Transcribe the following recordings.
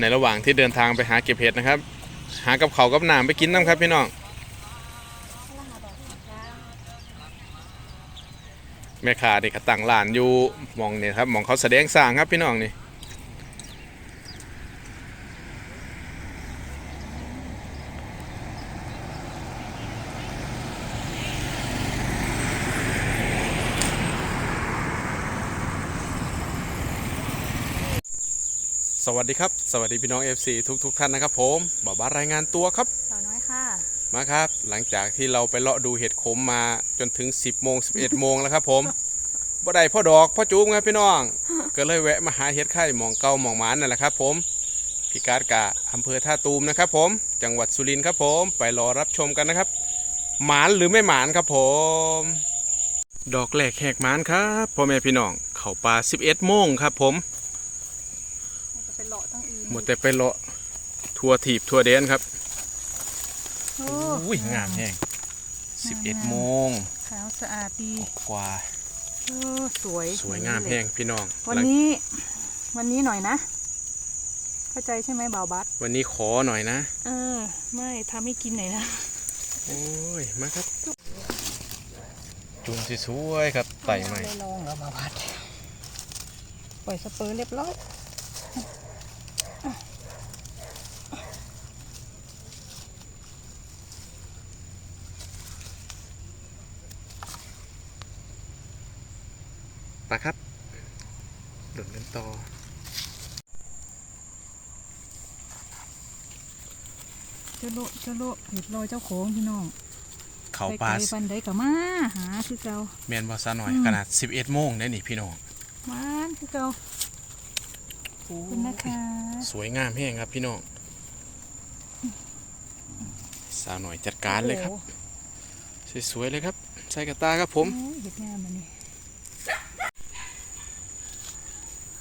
ในระหว่างที่เดินทางไปหาเก็บเห็ดนะครับ หากับเขากับน้ำไปกินน้ำครับพี่น้องแม่ค้าเด็กต่างหลานอยู่มองเนี่ยครับมองเขาแสดงสร้างครับพี่น้องนี่ สวัสดีครับ สวัสดีพี่น้อง FC ทุกทุกๆท่านนะครับผมบอกว่ารายงานตัวครับสาวน้อยค่ะ มาครับ หลังจากที่เราไปเลาะดูเห็ดขมมาจนถึง 10โมง11โมงแล้วครับผมบ่ได้พ่อดอกพ่อจูมครับพี่น้อง ก็เลยแวะมาหาเห็ดไข่หมองเก่าหมองหมานนั่นแหละครับผมพิการกะอำเภอท่าตูมนะครับผม จังหวัดสุรินทร์ครับผม ไปรอรับชมกันนะครับ หมานหรือไม่หมานครับผม ดอกแหลกแหกหมานครับพ่อแม่พี่น้อง เขาปลา11โมงครับผม จะเป็นเลาะตั้งอื่น หมดแต่ไปเลาะทัวถีบทัวเดนครับโอ้อุ้ยงามแห้ง11โมงขาวสะอาดดีกว่าโอ้สวยสวยงามแห้งพี่น้อง วันหลังนี้ วันนี้หน่อยนะ เข้าใจใช่ไหมบ่าวบัสวันนี้ขอหน่อยนะเออไม่ทำให้กินหน่อยนะโอ้ยมาครับ จุ่มสวยๆครับไต่ใหม่ได้ลองแล้วบ่าวบัสปล่อยสเปอร์เรียบร้อย ปะครับหลุนกันต่อเจ้าโลเจ้าโลเห็ดลอยเจ้าของพี่น้องเขาปลาไกลๆปันใดกับมาหาคือเก่าแมนบอซาหน่อยอืมขนาด11โมงได้นี่พี่น้องมานคือเก่าขอบคุณนะคะสวยงามแห้งครับพี่น้องสาวหน่อยจัดการเลยครับโอ้โหสวยๆเลยครับ ใส่กระตาครับผมโอ้ยเห็ดงามอันนี้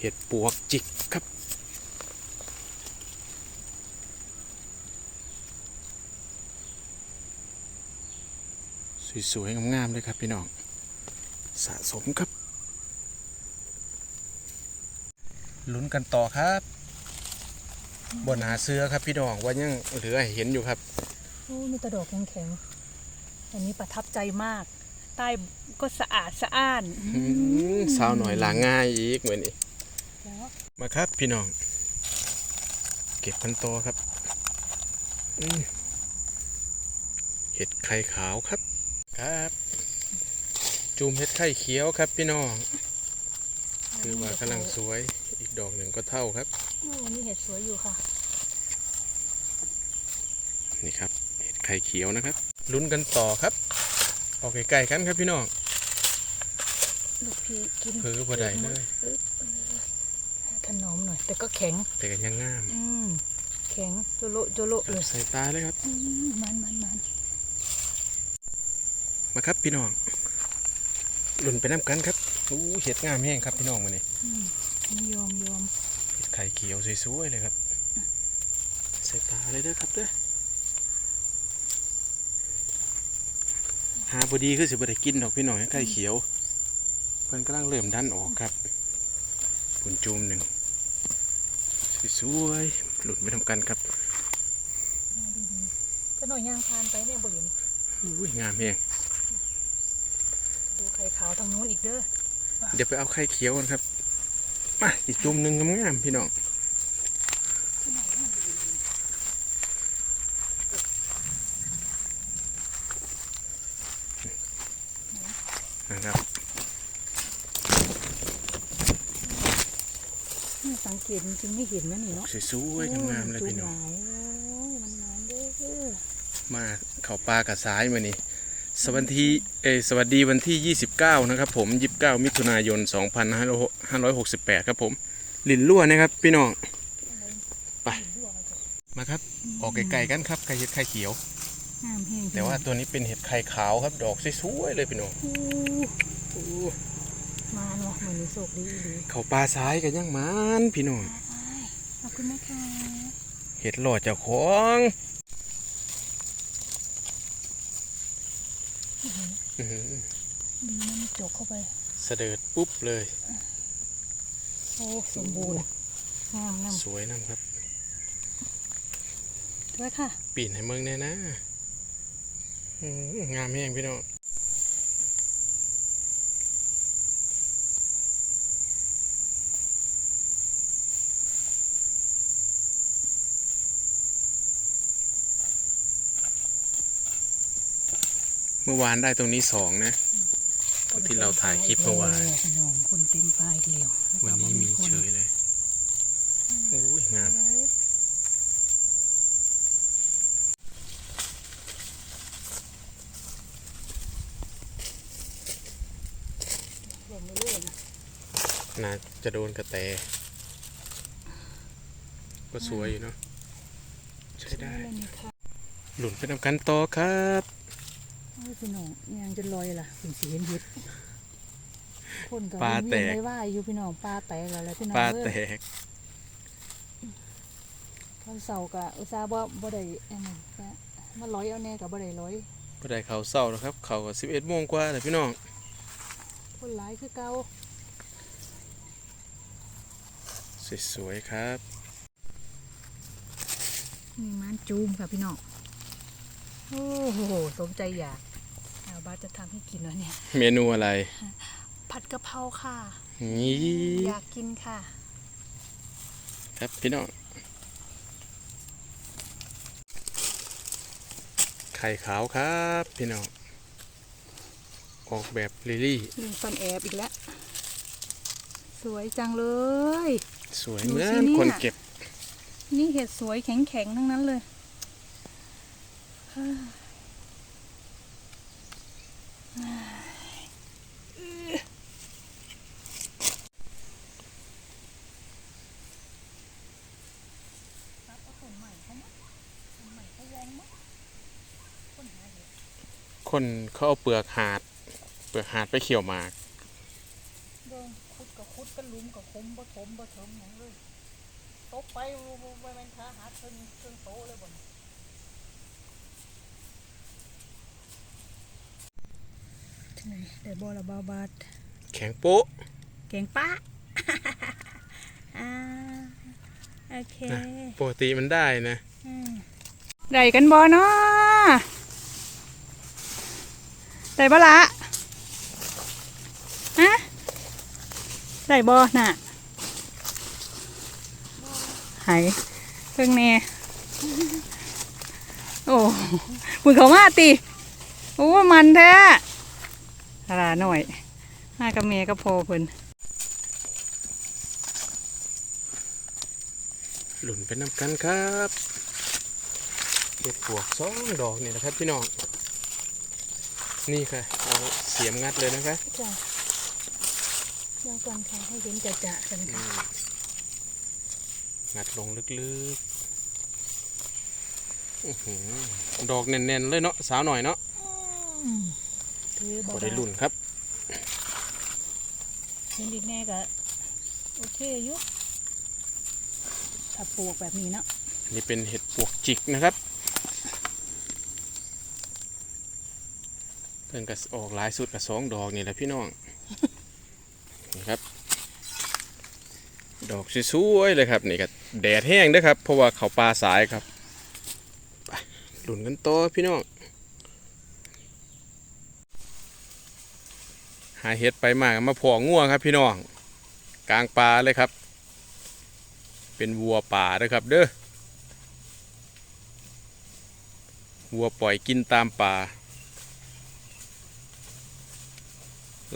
เห็ดปวกจิกครับ สวยๆงามๆเลยครับพี่น้อง สะสมครับ ลุ้นกันต่อครับบนหาเสื้อครับพี่น้องว่ายังเหลือให้เห็นอยู่ครับโอ้มีแตะดอกแข็งๆอันนี้ประทับใจมาก ใต้ก็สะอาดสะอ้านอืมสาวหน่อยล้างง่ายอีกเหมือนนี้แล้ว มาครับพี่น้อง เก็บกันต่อครับอืมเห็ดไข่ขาวครับ ครับ จุ่มเห็ดไข่เขียวครับพี่น้องคือว่ากำลังสวยอีกดอกหนึ่งก็เท่าครับโอ้นี่เห็ดสวยอยู่ค่ะ นี่ครับ เห็ดไข่เขียวนะครับ ลุ้นกันต่อครับ ออกไกลๆกันครับพี่น้องลูกพี่กินเผลอบ่ได้เลย ขนมหน่อย แต่ก็แข็ง แต่กันยังงาม อืมแข็งโจโลโจโลเลยใส่ตาเลยครับอืมมันมันมันมาครับพี่น้องลุ้นไปน้ำกันครับอู้เห็ดงามแห้งครับพี่น้องมาเนี่ยอมยอมเห็ดไข่เขียวสวยๆเลยครับใส่ตาเลยเด้อครับเด้อหาพอดีคือสิบ่ได้กินดอกพี่น้องเห็ดไข่เขียวเพิ่นกำลังเริ่มดันออกครับผลจูมหนึ่ง สวยๆหลุดไปทำกันครับก็หน่อยย่างพานไปเนี่ยบ่เห็นอุ้ยงามแฮงดูไข่ขาวทางนู้นอีกเด้อเดี๋ยวไปเอาไข่เขียวกันครับมาอีกจุ่มหนึ่งงามๆพี่น้องนะครับ สังเกตจริงๆไม่เห็นนะนี่เนาะสวยๆงามๆเลยพี่น้องโอ้ยมันนานเด้อมาเขาปลากับสายมานี่สวัสดีเอยสวัสดีวันที่ 29 นะครับผม 29 มิถุนายน 2568 ครับผมหลินลั่วนะครับพี่น้องไปมาครับ ออกไกลๆกันครับไข่เห็ดไข่เขียวงามแห้งแต่ว่าตัวนี้เป็นเห็ดไข่ขาวครับ ดอกสวยๆเลยพี่น้องโอ้ มาเนาะเหมือนโศกดีดีเขาปลาซ้ายกันยังมันพี่น้องขอบคุณนะคะเห็ดหล่อเจ้าของอื้อหือดีนะมันจกเข้าไป เสดิร์ดปุ๊บเลย โอ้ สมบูรณ์งามน้สวยนะครับำไว้ค่ะ ปีนให้เมืองแน่นะอืมงามแห้งพี่น้อง มื่อวานได้ตรงนี้สองนะที่เราถ่ายคลิปเมื่อวานพี่น้องคนเต็มปลายอีกแล้วแล้ก็วันนี้มีคนเฉยเลยโอ้ยงามลงไปเรื่อยนะน่าจะโดนกระแต ก็สวยอยู่เนาะใช้ได้แล้วนี่ค่ะหลุนไปนำกันต่อครับ โอ้ยพี่น้องยังจะลอยล่ะเป็นสีเห็นเห็ดคนกับปลาแตก ไม่ว่าอยู่พี่น้องปลาแตกแล้วแหละพี่น้องปลาเอ้ยแตกเขาเสาร์กะอุตส่าห์บ่บ่ได้อันนั้นก็มาร้อยเอาแน่กับบ่ได้ร้อยก็ได้เขาเศร้าแล้วครับ เขาก็สิบเอ็ดโมงกว่าแต่พี่น้อง คนหลายคือเก่าสวยๆครับ นี่มันจูมค่ะพี่น้องโอ้โหสมใจอยาก เอาบ้าสจะทำให้กินวะเนี่ย เมนูอะไร ผัดกะเพราค่ะ นี่อยากกินค่ะ ครับพี่น้อง ไข่ขาวครับพี่น้อง ออกแบบลิลี่ลิงฟันแอบอีกแล้ว สวยจังเลย สวยดูเหมือสินเนี่ยคนเก็บ นี่เห็ดสวยแข็งๆ ทั้งนั้นเลย คนเขาเอาเปลือกหาด เปลือกหาดไปเขี่ยวหมากเดินคุดกับคุดกันลุมกับคมบ่ถมบ่เถิมหยังเลยตกไปบ่บ่บ่แม่นขาหักเพิ่นเพิ่นโตเลยบ่ นี่ที่ไหนได้บ่ละบ่าวบาทแข็งโป๊ะแกงป้าอ่าโอเคนะปกติมันได้นะอืมได้กันบ่เนาะได้บ่ละฮะได้บ่น่ะหายเครื่องแน่โอ้มึงเขามาติโอ้ มันแท้ ตลาหน่อยมากับเมียกับพ่อเพิ่นหลุนไปนำกันครับเห็ดปวกสองดอกนี่นะครับพี่น้อง นี่ค่ะ เอาเสียมงัดเลยนะคะจ้ะเดี๋ยวก่อนค่ะให้เห็นจะจะกันอืค่ะมงัดลงลึกๆอื้อหือดอกแน่นๆเลยเนาะสาวหน่อยเนาะถือ พบ่อได้ลุ่นครับเห็นอีกแน่ก็โอเคอยู่ถ้าปลูกแบบนี้เนาะนี่เป็นเห็ดปวกจิกนะครับเพิ่งกระออกหลายสุดกับสองดอกนี่แหละพี่น้องนี่ครับ ดอกสวยๆเลยครับนี่ก็แดดแห้งเด้วยครับ เพราะว่าเขาปลาสายครับไปหลุนกันต่อพี่น้อง หาเห็ดไปมากมาพอง่วงครับพี่น้องกลางป่าเลยครับ เป็นวัวป่าเด้อครับ เด้อวัวปล่อยกินตามป่า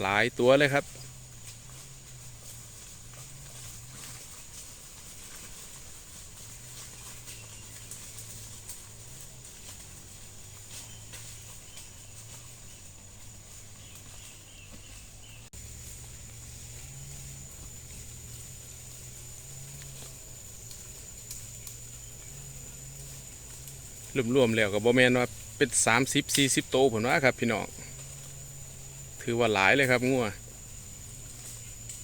หลายตัวเลยครับ รวมๆแล้วก็บ่แม่นว่าเป็น30 40โตวผมว่าครับ พี่น้องถือว่าหลายเลยครับงัว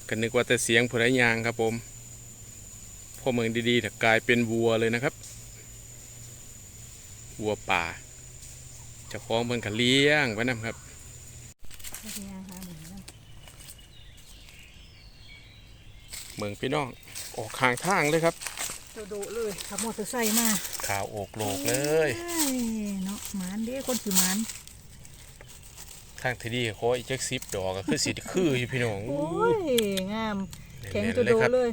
กันนึกว่าแต่เสียงผู้ใดยางครับผมพอเมืองดีๆแต่กลายเป็นวัวเลยนะครับ วัวป่าเจ้าของเพิ่นก็เลี้ยงไว้นํครับเมืองพี่น้องออกข้างทางเลยครับ โดดๆเลยขับมอเตอร์ไซค์มาข่าวโอกโลกเลยเอ้ยเนาะหมานเด้คนคือหมานทางที่ดีขออีกจักสิบดอกก็คือสิคืออยู่พี่น้องโอ้ยงามแข็งเน้นตัวๆเลยโดครับเลย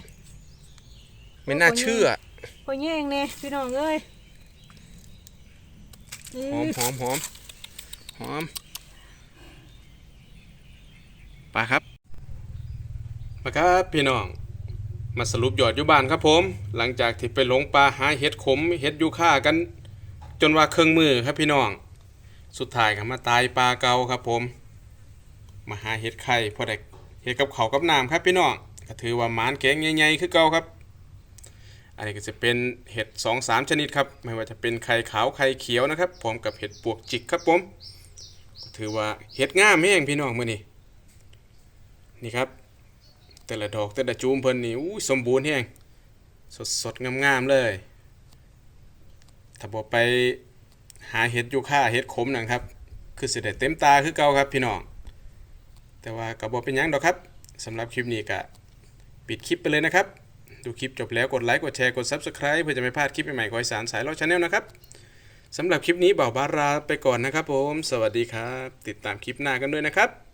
ไม่น่าเชื่อพอแย่งเนี่ยพี่น้องเอ้ยหอมหอมหอมหอมไปครับมาครับพี่น้อง มาสรุปยอดอยู่บ้านครับผม หลังจากที่ไปหลงป่าหาเห็ดขมเห็ดยูค่ากัน จนว่าเครื่องมือครับพี่น้อง สุดท้ายก็มาตายปลาเก่าครับผม มาหาเห็ดไข่พอได้เห็ดกับเขากับน้ำครับพี่น้องก็ถือว่าหมานแกงใหญ่ๆคือเก่าครับ อันนี้ก็จะเป็นเห็ดสองสามชนิดครับ ไม่ว่าจะเป็นไข่ขาวไข่เขียวนะครับพร้อมกับเห็ดปวกจิกครับผม ก็ถือว่าเห็ดงามแห้งพี่น้องมือนี้นี่ครับ แต่ละดอกแต่ละจูมเพิ่นนี่อู้ยสมบูรณ์แห้งสดสดๆงามๆเลย ถ้าบอกไปหาเห็ดยูค่าเห็ดขมนะครับ คือสิได้เต็มตาคือเก่าครับพี่น้อง แต่ว่าก็บ่เป็นหยังดอกครับสำหรับคลิปนี้ก็ปิดคลิปไปเลยนะครับ ดูคลิปจบแล้วกดไลค์กดแชร์กด Subscribe เพื่อจะไม่พลาดคลิปใหม่ๆของสานสายล้อชาแนลนะครับสำหรับคลิปนี้บ่าวบาราไปก่อนนะครับผม สวัสดีครับ ติดตามคลิปหน้ากันด้วยนะครับ